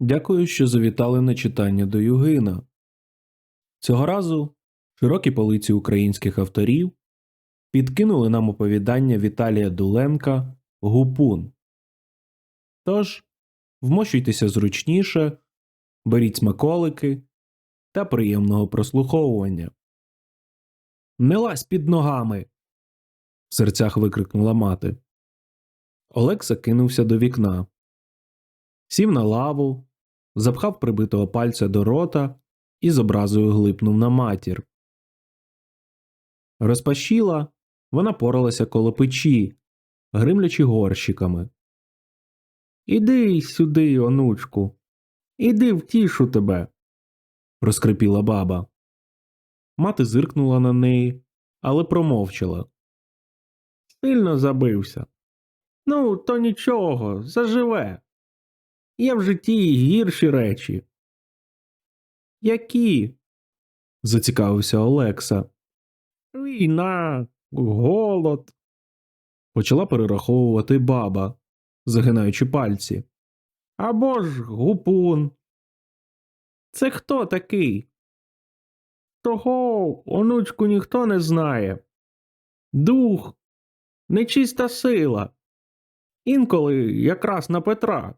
Дякую, що завітали на читання до Югина. Цього разу широкі полиці українських авторів підкинули нам оповідання Віталія Дуленка Гупун. Тож, вмощуйтеся зручніше, беріть смаколики та приємного прослуховування. Не лазь під ногами. в серцях викрикнула мати. Олекса кинувся до вікна сів на лаву, запхав прибитого пальця до рота і з образою глипнув на матір. Розпашіла, вона поралася коло печі, гримлячи горщиками. Іди сюди, онучку, іди втішу тебе, розкрипіла баба. Мати зиркнула на неї, але промовчала. Сильно забився. Ну, то нічого, заживе. Є в житті і гірші речі. Які? зацікавився Олекса. Війна, голод. Почала перераховувати баба, загинаючи пальці. Або ж гупун. Це хто такий? Того, онучку, ніхто не знає. Дух, нечиста сила. Інколи якраз на Петра.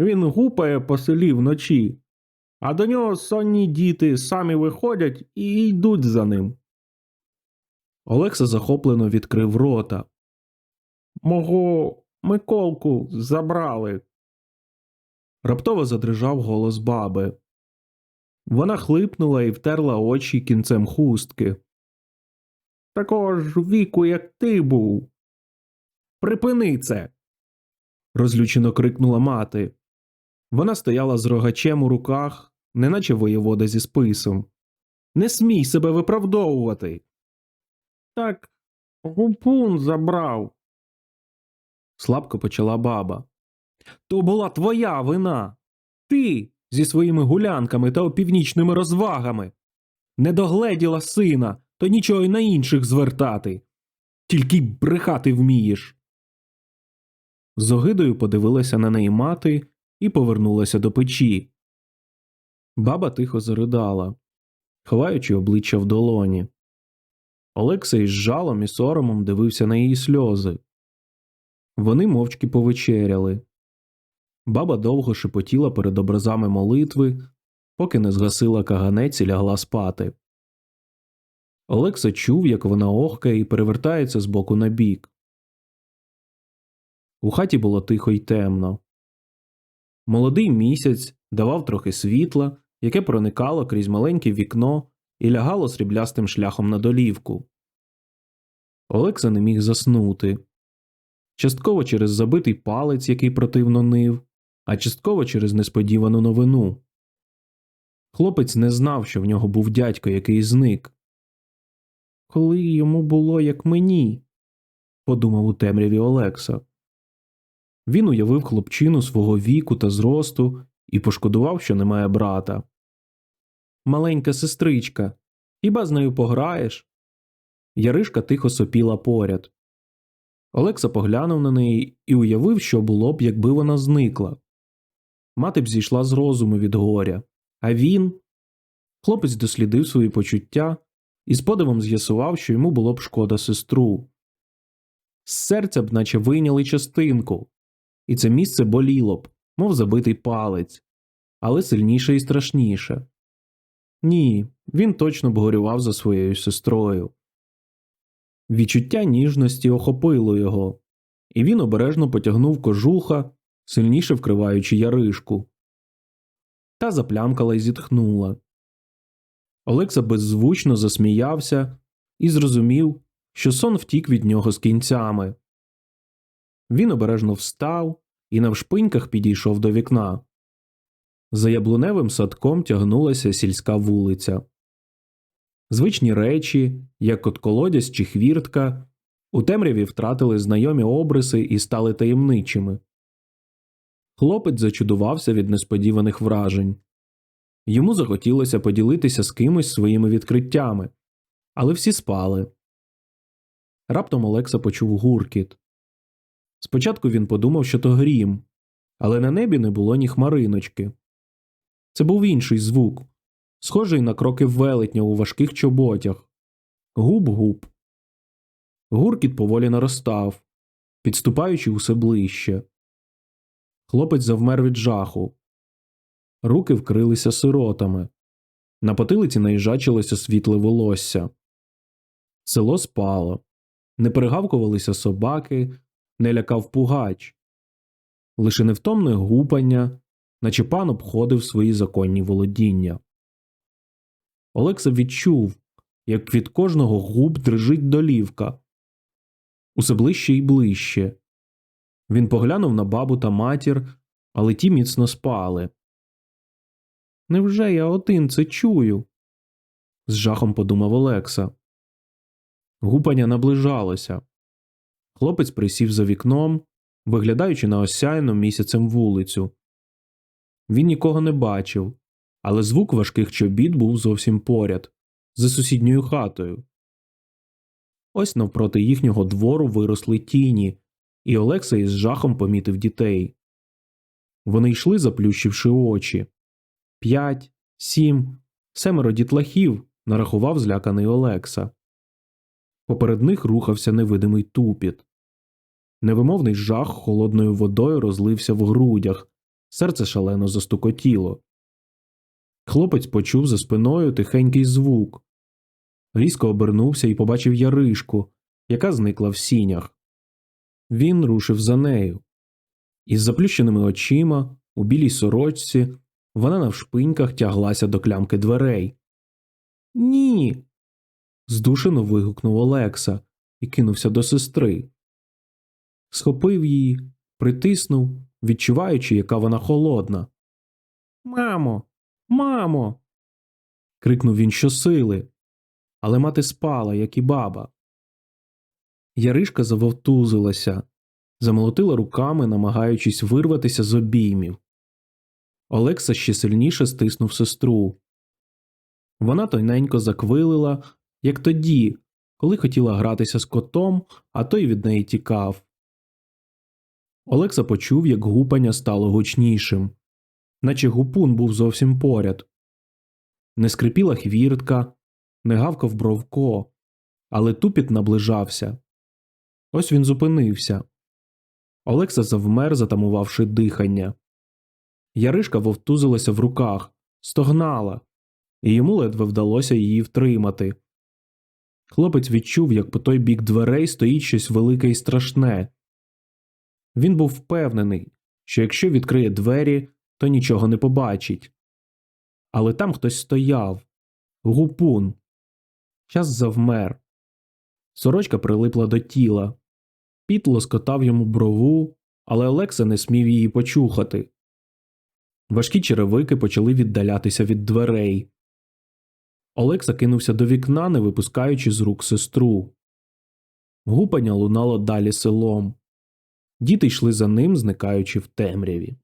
Він гупає по селі вночі, а до нього сонні діти самі виходять і йдуть за ним. Олекса захоплено відкрив рота. Мого Миколку забрали. Раптово задрижав голос баби. Вона хлипнула і втерла очі кінцем хустки. Такого ж віку, як ти був. Припини це. розлючено крикнула мати. Вона стояла з рогачем у руках, неначе воєвода зі списом. Не смій себе виправдовувати. Так, гупун забрав. Слабко почала баба. То була твоя вина. Ти зі своїми гулянками та опівнічними розвагами. Не догледіла сина, то нічого й на інших звертати. Тільки брехати вмієш. З огидою подивилася на неї мати і повернулася до печі. Баба тихо заридала, ховаючи обличчя в долоні. Олекса із жалом і соромом дивився на її сльози. Вони мовчки повечеряли. Баба довго шепотіла перед образами молитви, поки не згасила каганець і лягла спати. Олекса чув, як вона охкає і перевертається з боку на бік. У хаті було тихо й темно. Молодий місяць давав трохи світла, яке проникало крізь маленьке вікно і лягало сріблястим шляхом на долівку. Олекса не міг заснути частково через забитий палець, який противно нив, а частково через несподівану новину. Хлопець не знав, що в нього був дядько, який зник. Коли йому було як мені, подумав у темряві Олекса. Він уявив хлопчину свого віку та зросту і пошкодував, що немає брата. Маленька сестричка, хіба з нею пограєш? Яришка тихо сопіла поряд. Олекса поглянув на неї і уявив, що було б, якби вона зникла. Мати б зійшла з розуму від горя, а він. Хлопець дослідив свої почуття і з подивом з'ясував, що йому було б шкода сестру. З серця б наче вийняли частинку, і це місце боліло б, мов забитий палець, але сильніше і страшніше. Ні, він точно б горював за своєю сестрою. Відчуття ніжності охопило його, і він обережно потягнув кожуха, сильніше вкриваючи яришку. Та заплямкала й зітхнула. Олекса беззвучно засміявся і зрозумів, що сон втік від нього з кінцями. Він обережно встав і навшпиньках підійшов до вікна. За яблуневим садком тягнулася сільська вулиця. Звичні речі, як от колодязь чи хвіртка, у темряві втратили знайомі обриси і стали таємничими. Хлопець зачудувався від несподіваних вражень. Йому захотілося поділитися з кимось своїми відкриттями, але всі спали. Раптом Олекса почув гуркіт. Спочатку він подумав, що то грім, але на небі не було ні хмариночки. Це був інший звук, схожий на кроки велетня у важких чоботях. Губ-губ. Гуркіт поволі наростав, підступаючи усе ближче. Хлопець завмер від жаху. Руки вкрилися сиротами. На потилиці наїжачилося світле волосся. Село спало. Не перегавкувалися собаки, не лякав пугач. Лише невтомне гупання, наче пан обходив свої законні володіння. Олекса відчув, як від кожного губ дрижить долівка. Усе ближче і ближче. Він поглянув на бабу та матір, але ті міцно спали. Невже я один це чую? з жахом подумав Олекса. Гупання наближалося. Хлопець присів за вікном, виглядаючи на осяяну місяцем вулицю. Він нікого не бачив, але звук важких чобіт був зовсім поряд, за сусідньою хатою. Ось навпроти їхнього двору виросли тіні, і Олекса із жахом помітив дітей. Вони йшли, заплющивши очі. П'ять, сім, семеро дітлахів нарахував зляканий Олекса. Поперед них рухався невидимий тупіт. Невимовний жах холодною водою розлився в грудях, серце шалено застукотіло. Хлопець почув за спиною тихенький звук. Різко обернувся і побачив яришку, яка зникла в сінях. Він рушив за нею. Із заплющеними очима, у білій сорочці, вона навшпиньках тяглася до клямки дверей. Ні. здушено вигукнув Олекса і кинувся до сестри. Схопив її, притиснув, відчуваючи, яка вона холодна. Мамо, мамо. крикнув він щосили, але мати спала, як і баба. Яришка завовтузилася, замолотила руками, намагаючись вирватися з обіймів. Олекса ще сильніше стиснув сестру. Вона тоненько заквилила, як тоді, коли хотіла гратися з котом, а той від неї тікав. Олекса почув, як гупання стало гучнішим, наче гупун був зовсім поряд. Не скрипіла хвіртка, не гавкав бровко, але тупіт наближався. Ось він зупинився. Олекса завмер, затамувавши дихання. Яришка вовтузилася в руках, стогнала, і йому ледве вдалося її втримати. Хлопець відчув, як по той бік дверей стоїть щось велике і страшне. Він був впевнений, що якщо відкриє двері, то нічого не побачить. Але там хтось стояв гупун. Час завмер. Сорочка прилипла до тіла. Піт лоскотав йому брову, але Олекса не смів її почухати. Важкі черевики почали віддалятися від дверей. Олекса кинувся до вікна, не випускаючи з рук сестру. Гупання лунало далі селом. Діти йшли за ним, зникаючи в темряві.